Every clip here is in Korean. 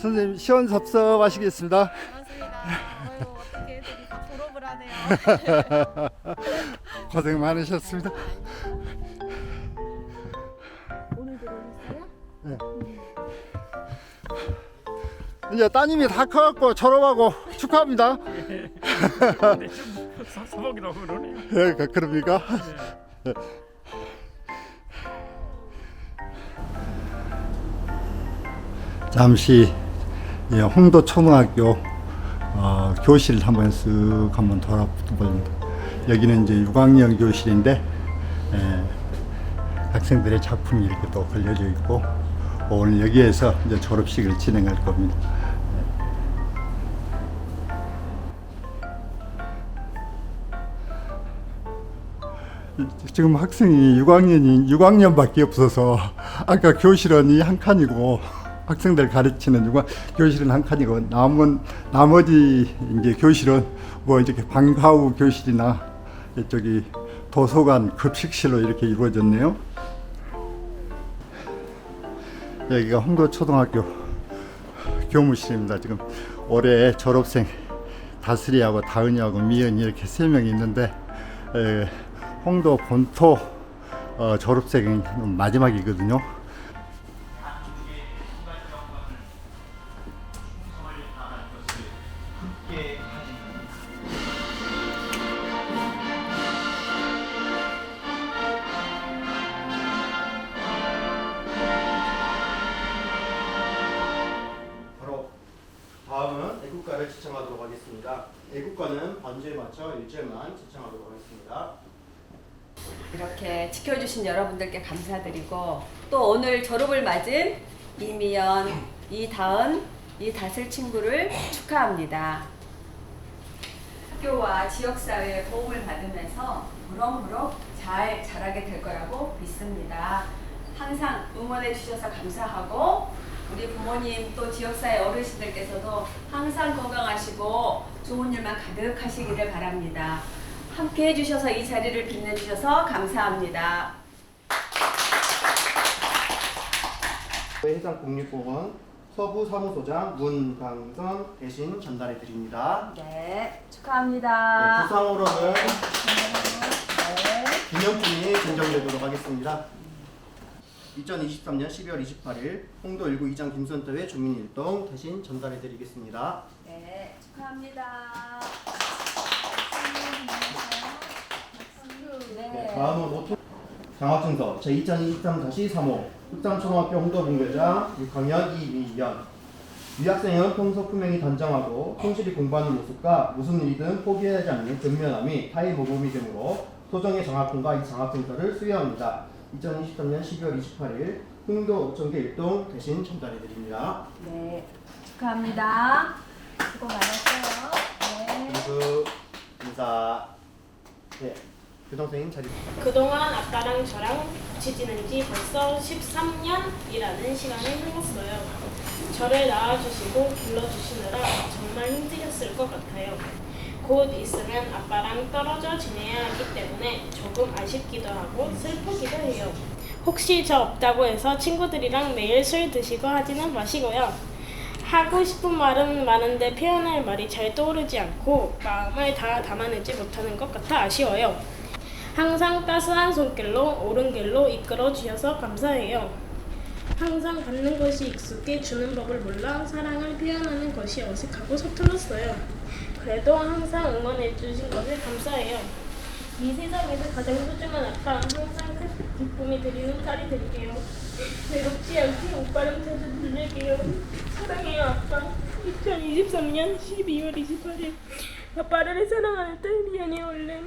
선생님 시원섭섭하시겠습니다. 반갑습니다. 어떻게 애들이 다 졸업을 하네요. 고생 많으셨습니다. 오늘 들어오셨어요? 이제 따님이 다 커갖고 졸업하고 축하합니다. 근데 좀 사- 사복이라고 그러네요. 예, 그- 그럽니까? 잠시 예, 홍도 초등학교 어, 교실 한번 쓱 한번 돌아봅니다. 여기는 이제 6학년 교실인데 예, 학생들의 작품이 이렇게 또 걸려져 있고 오늘 여기에서 이제 졸업식을 진행할 겁니다. 지금 학생이 6학년이 6학년밖에 없어서 아까 교실은 이 한 칸이고 학생들 가르치는 6학 교실은 한 칸이고 남은 나머지 이제 교실은 뭐 이렇게 방과 후 교실이나 이쪽이 도서관 급식실로 이렇게 이루어졌네요. 여기가 홍도 초등학교 교무실입니다. 지금 올해 졸업생 다슬이하고 다은이하고 미연이 이렇게 세 명이 있는데 에, 홍도 본토 어, 졸업생이 마지막이거든요. 반주에 맞춰 1절만 지청하도록 하겠습니다. 이렇게 지켜주신 여러분들께 감사드리고 또 오늘 졸업을 맞은 이미연, 이다은, 이다슬 친구를 축하합니다. 학교와 지역사회의 도움을 받으면서 무럭무럭 잘 자라게 될 거라고 믿습니다. 항상 응원해 주셔서 감사하고 우리 부모님 또 지역사회 어르신들께서도 항상 건강하시고 좋은 일만 가득하시기를 바랍니다. 함께 해주셔서 이 자리를 빛내주셔서 감사합니다. 해상 국립공원 서부 사무소장 문강선 대신 전달해 드립니다. 네, 네, 축하합니다. 부상으로는 네. 기념품이 증정되도록 하겠습니다. 2023년 12월 28일 홍도 1구 이장 김선태회 주민일동 대신 전달해 드리겠습니다. 네, 축하합니다. 네, 네. 다음은 오토 장학증서 제2023-3호 흑담초등학교 홍도분교장 6학년 이미연 이 학생은 평소 품행이 단정하고 성실히 공부하는 모습과 무슨 일이든 포기하지 않는 근면함이 타의 모범이 되므로 소정의 장학금과 이 장학증서를 수여합니다. 2023년 12월 28일 홍도 5천개 1동 대신 전달해 드립니다. 네, 축하합니다. 수고 많았어요. 네. 그리고 인사 네, 교장선생님 자리 그동안 아빠랑 저랑 같이 지낸 지 벌써 13년이라는 시간이 흘렀어요. 저를 낳아주시고 길러주시느라 정말 힘드셨을 것 같아요. 곧 있으면 아빠랑 떨어져 지내야 하기 때문에 조금 아쉽기도 하고 슬프기도 해요. 혹시 저 없다고 해서 친구들이랑 매일 술 드시고 하지는 마시고요. 하고 싶은 말은 많은데 표현할 말이 잘 떠오르지 않고 마음을 다 담아내지 못하는 것 같아 아쉬워요. 항상 따스한 손길로 옳은 길로 이끌어 주셔서 감사해요. 항상 받는 것이 익숙해 주는 법을 몰라 사랑을 표현하는 것이 어색하고 서툴렀어요. 그래도 항상 응원해 주신 것을 감사해요. 이 세상에서 가장 소중한 아빠, 항상 큰 기쁨이 드리는 딸이 될게요. 외롭지 않게 오빠랑 자주 들릴게요. 사랑해요 아빠. 2023년 12월 28일 아빠를 사랑하는 딸 미연이 올렘.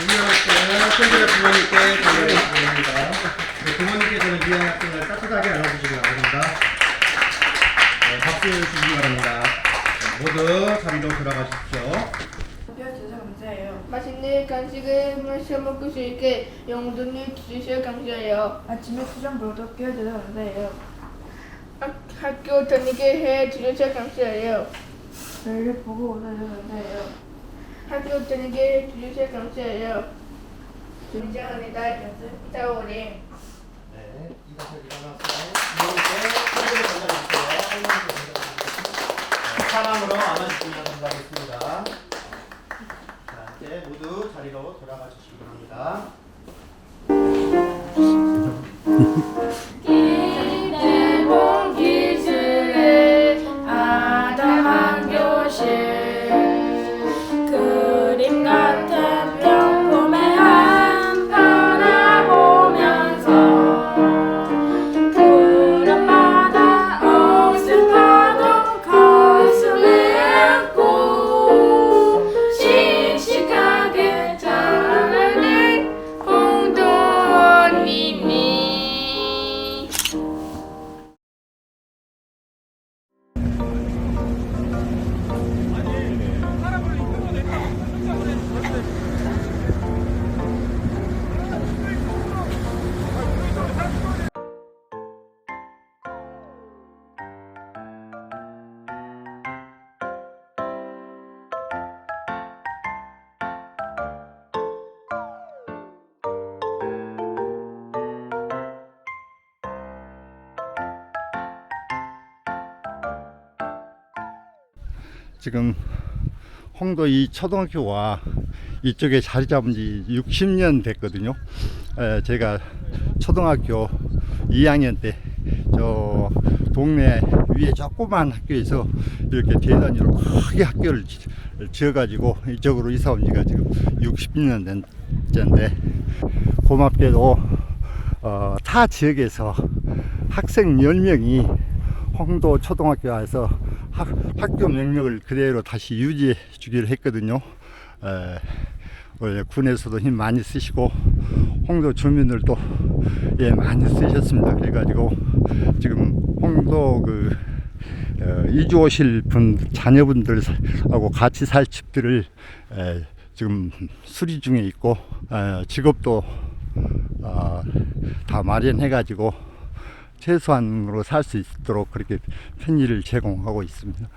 이미연 학생은 팬들의 부모님께 전달해 드립니다. 네, 부모님께서는 미연 학생을 따뜻하게 안아주시기 바랍니다. 네, 박수 주시기 바랍니다. 네, 모두 자리로. 주셔서 감사해요. 맛있는 간식을 마셔 먹을 수 있게 용돈을 주셔서 감사해요. 아침에 수정 물도 끼워줘서 감사해요. 학, 학교 다니게 해 주셔서 감사해요. 저희를 보고 오셔서 감사해요. 학교 다니게 해 주셔서 감사해요. 일어나서 부모님께 팬들을 전달해주세요. 안아주시면 감사하겠습니다. 자, 이제 모두 자리로 돌아가 주시기 바랍니다. 지금 홍도 이 초등학교와 이쪽에 자리 잡은 지 60년 됐거든요. 에, 제가 초등학교 2학년 때 저 동네 위에 조그만 학교에서 이렇게 대단위로 크게 학교를 지- 지어가지고 이쪽으로 이사 온 지가 지금 60년 된째인데 고맙게도 어, 타 지역에서 학생 10명이 홍도 초등학교 와서 학, 학교 명령을 그대로 다시 유지해 주기로 했거든요. 에, 원래 군에서도 힘 많이 쓰시고 홍도 주민들도 예 많이 쓰셨습니다. 그래가지고 지금 홍도 그 어, 이주 오실 분 자녀분들하고 같이 살 집들을 에, 지금 수리 중에 있고 에, 직업도 어, 다 마련해가지고 최소한으로 살 수 있도록 그렇게 편의를 제공하고 있습니다.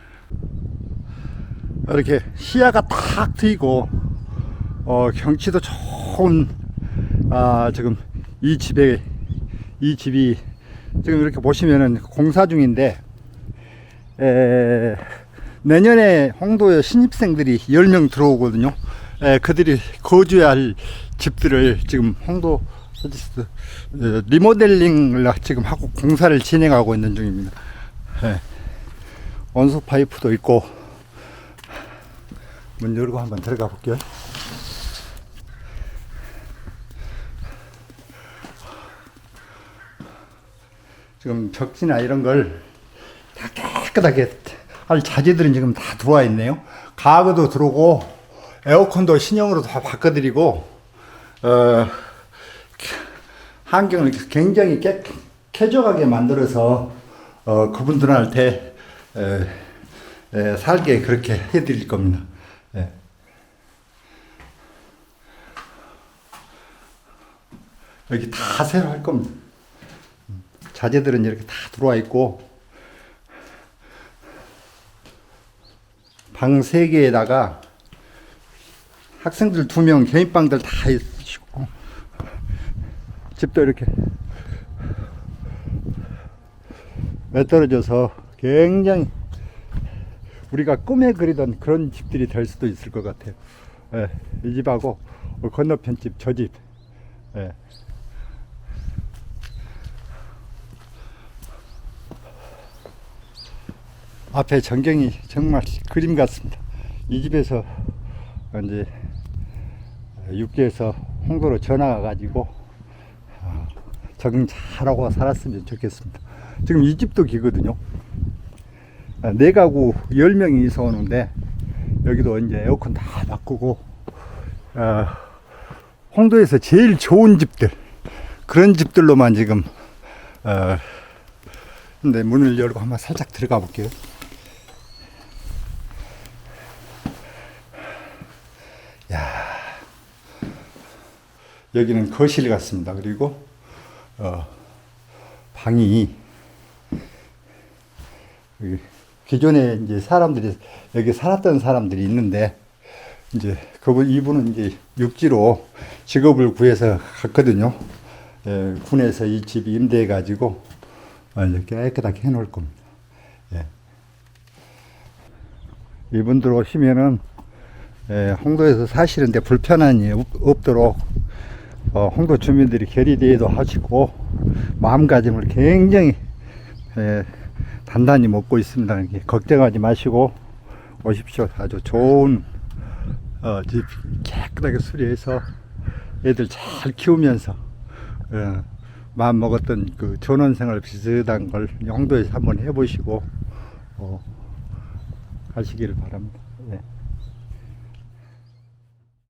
이렇게 시야가 탁 트이고 어, 경치도 좋은 아, 지금 이 집에 이 집이 지금 이렇게 보시면은 공사 중인데 에, 내년에 홍도에 신입생들이 10명 들어오거든요. 에, 그들이 거주해야 할 집들을 지금 홍도 서비스 어, 리모델링을 지금 하고 공사를 진행하고 있는 중입니다. 예. 원소 파이프도 있고 문 열고 한번 들어가 볼게요. 지금 벽지나 이런 걸 다 깨끗하게 할 자재들은 지금 다 들어와 있네요. 가구도 들어오고 에어컨도 신형으로 다 바꿔드리고 어, 환경을 굉장히 깨, 쾌적하게 만들어서 어, 그분들한테 에, 에, 살게 그렇게 해드릴 겁니다. 예. 여기 다 새로 할 겁니다. 음, 자재들은 이렇게 다 들어와 있고 방세 개에다가 학생들 두명 개인방들 다 있으시고 집도 이렇게 매떨어져서 굉장히 우리가 꿈에 그리던 그런 집들이 될 수도 있을 것 같아요. 예, 이 집하고 건너편 집, 저 집. 예. 앞에 전경이 정말 그림 같습니다. 이 집에서 이제 육지에서 홍도로 전화가 가지고 어, 적응 잘하고 살았으면 좋겠습니다. 지금 이 집도 기거든요. 아, 네 가구 10명이 이사 오는데 여기도 이제 에어컨 다 바꾸고 어, 홍도에서 제일 좋은 집들 그런 집들로만 지금 어, 근데 문을 열고 한번 살짝 들어가 볼게요. 여기는 거실 같습니다. 그리고 어, 방이 여기 기존에 이제 사람들이 여기 살았던 사람들이 있는데 이제 그분 이분은 이제 육지로 직업을 구해서 갔거든요. 예, 군에서 이 집 임대해 가지고 어, 이제 깨끗하게 해놓을 겁니다. 예. 이분들 오시면은 예, 홍도에서 사시는데 불편함이 없, 없도록 어, 홍도 주민들이 결의대회도 하시고 마음가짐을 굉장히 예, 단단히 먹고 있습니다. 걱정하지 마시고 오십시오. 아주 좋은 어, 집 깨끗하게 수리해서 애들 잘 키우면서 어, 마음 먹었던 그 전원생활 비슷한 걸 홍도에서 한번 해보시고 어, 가시기를 바랍니다.